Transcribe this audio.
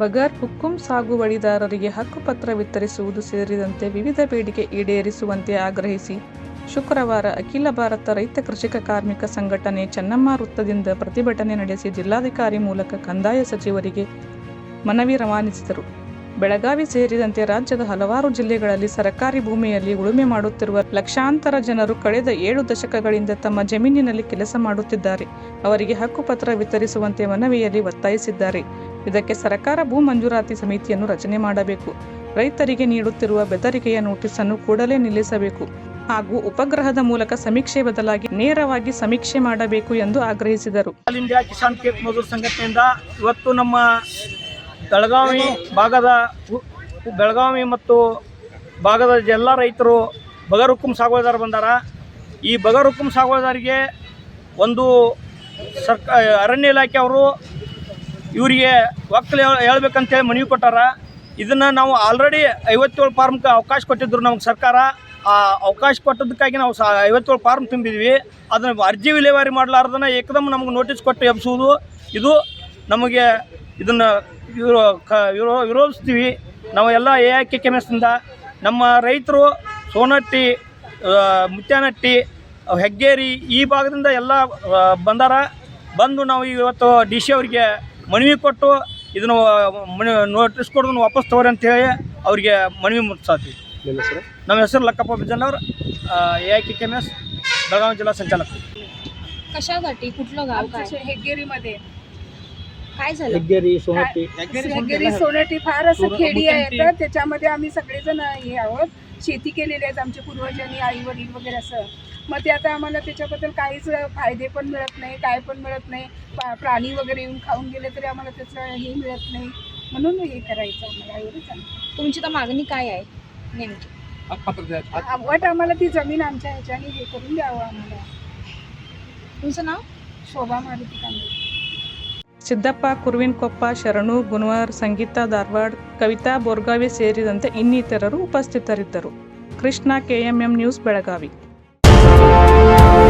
ಬಗರ್ ಹುಕ್ಕುಂ ಸಾಗುವಳಿದಾರರಿಗೆ ಹಕ್ಕುಪತ್ರ ವಿತರಿಸುವುದು ಸೇರಿದಂತೆ ವಿವಿಧ ಬೇಡಿಕೆ ಈಡೇರಿಸುವಂತೆ ಆಗ್ರಹಿಸಿ ಶುಕ್ರವಾರ ಅಖಿಲ ಭಾರತ ರೈತ ಕೃಷಿಕ ಕಾರ್ಮಿಕ ಸಂಘಟನೆ ಚೆನ್ನಮ್ಮ ವೃತ್ತದಿಂದ ಪ್ರತಿಭಟನೆ ನಡೆಸಿ ಜಿಲ್ಲಾಧಿಕಾರಿ ಮೂಲಕ ಕಂದಾಯ ಸಚಿವರಿಗೆ ಮನವಿ ರವಾನಿಸಿದರು. ಬೆಳಗಾವಿ ಸೇರಿದಂತೆ ರಾಜ್ಯದ ಹಲವಾರು ಜಿಲ್ಲೆಗಳಲ್ಲಿ ಸರ್ಕಾರಿ ಭೂಮಿಯಲ್ಲಿ ಉಳುಮೆ ಮಾಡುತ್ತಿರುವ ಲಕ್ಷಾಂತರ ಜನರು ಕಳೆದ ಏಳು ದಶಕಗಳಿಂದ ತಮ್ಮ ಜಮೀನಿನಲ್ಲಿ ಕೆಲಸ ಮಾಡುತ್ತಿದ್ದಾರೆ. ಅವರಿಗೆ ಹಕ್ಕುಪತ್ರ ವಿತರಿಸುವಂತೆ ಮನವಿಯಲ್ಲಿ ಒತ್ತಾಯಿಸಿದ್ದಾರೆ. ಇದಕ್ಕೆ ಸರ್ಕಾರ ಭೂ ಮಂಜೂರಾತಿ ಸಮಿತಿಯನ್ನು ರಚನೆ ಮಾಡಬೇಕು. ರೈತರಿಗೆ ನೀಡುತ್ತಿರುವ ಬೆದರಿಕೆಯ ನೋಟಿಸನ್ನು ಕೂಡಲೇ ನಿಲ್ಲಿಸಬೇಕು. ಹಾಗೂ ಉಪಗ್ರಹದ ಮೂಲಕ ಸಮೀಕ್ಷೆ ಬದಲಾಗಿ ನೇರವಾಗಿ ಸಮೀಕ್ಷೆ ಮಾಡಬೇಕು ಎಂದು ಆಗ್ರಹಿಸಿದರು. ಇಂಡಿಯಾ ಕಿಸಾನ್ ಕೇಕ್ ಮಜೂರ್ ಸಂಘಟನೆಯಿಂದ ಇವತ್ತು ನಮ್ಮ ಬೆಳಗಾವಿ ಭಾಗದ ಬೆಳಗಾವಿ ಮತ್ತು ಭಾಗದ ಎಲ್ಲ ರೈತರು ಬಗರುಕುಂ ಸಾಗುವಳಿದಾರ ಬಂದಾರ. ಈ ಬಗರುಕುಂ ಸಾಗುವಳಿದಾರಿಗೆ ಒಂದು ಸರ್ಕ ಅರಣ್ಯ ಇಲಾಖೆ ಅವರು ಇವರಿಗೆ ಒಕ್ಕಲು ಹೇಳ್ಬೇಕಂತೇಳಿ ಮನವಿ ಕೊಟ್ಟಾರ. ಇದನ್ನು ನಾವು ಆಲ್ರೆಡಿ ಐವತ್ತೇಳು ಫಾರ್ಮ್ಗೆ ಅವಕಾಶ ಕೊಟ್ಟಿದ್ರು ನಮಗೆ ಸರ್ಕಾರ. ಆ ಅವಕಾಶ ಕೊಟ್ಟದಕ್ಕಾಗಿ ನಾವು ಸಾ ಐವತ್ತೇಳು ಫಾರ್ಮ್ ತುಂಬಿದ್ವಿ. ಅದನ್ನು ಅರ್ಜಿ ವಿಲೇವಾರಿ ಮಾಡಲಾರ್ದನ್ನ ಏಕದಮ್ ನಮಗೆ ನೋಟಿಸ್ ಕೊಟ್ಟು ಎಬ್ಸುವುದು. ಇದು ನಮಗೆ ಇದನ್ನು ವಿರೋ ಕ ವಿರೋ ವಿರೋಧಿಸ್ತೀವಿ. ನಾವು ಎಲ್ಲ ಎ ಐ ಕೆ ಕೆಮೆಸ್ನಿಂದ ನಮ್ಮ ರೈತರು ಸೋನಟ್ಟಿ ಮುತ್ಯಾನಟ್ಟಿ, ಹೆಗ್ಗೇರಿ ಈ ಭಾಗದಿಂದ ಎಲ್ಲ ಬಂದಾರ. ಬಂದು ನಾವು ಇವತ್ತು ಡಿ ಸಿ ಅವರಿಗೆ ಮನವಿ ಕೊಟ್ಟು ಇದನ್ನು ಮನೆ ನೋಟಿಸ್ ಕೊಡೋದನ್ನು ವಾಪಸ್ ತಗೋರಿ ಅಂತೇಳಿ ಅವರಿಗೆ ಮನವಿ ಮುಟ್ಸಾತೀವಿ ನಿಮ್ಮ ಹೆಸರು ನಮ್ಮ ಹೆಸರು Lakkappa ಬಿಜನ್ನವ್ರು A I K M S Belagavi ಜಿಲ್ಲಾ संचालक कशासाठी कुठलं गाव काय आमच्या हेगेरीमध्ये काय झालं ಹೆಗ್ಗೇರಿ ಸೋನಟ್ಟಿ हेगेरी सोनटी फार असं खेडी आहे तर त्याच्यामध्ये आम्ही सगळेजण हे आहोत शेती केलेली आहेत आमच्या पूर्वजांनी आई वडील वगैरे असं मग ते आता आम्हाला त्याच्याबद्दल काहीच फायदे पण मिळत नाही काय पण मिळत नाही पा- प्राणी वगैरे येऊन खाऊन गेले तरी आम्हाला त्याचं हे मिळत नाही म्हणून हे करायचं आम्हाला एवढंच आहे. तुमची तर मागणी काय आहे नेमकी वट आम्हाला ती जमीन आमच्या ह्याच्याने हे करून द्यावं आम्हाला तुमचं नाव शोभा मारुती कांबळे ಸಿದ್ದಪ್ಪ ಕುರುವಿನಕೊಪ್ಪ ಶರಣು ಗುನ್ವರ್ ಸಂಗೀತಾ ಧಾರವಾಡ್ ಕವಿತಾ ಬೋರ್ಗಾವಿ ಸೇರಿದಂತೆ ಇನ್ನಿತರರು ಉಪಸ್ಥಿತರಿದ್ದರು Krishna KMM news Belagavi Thank you.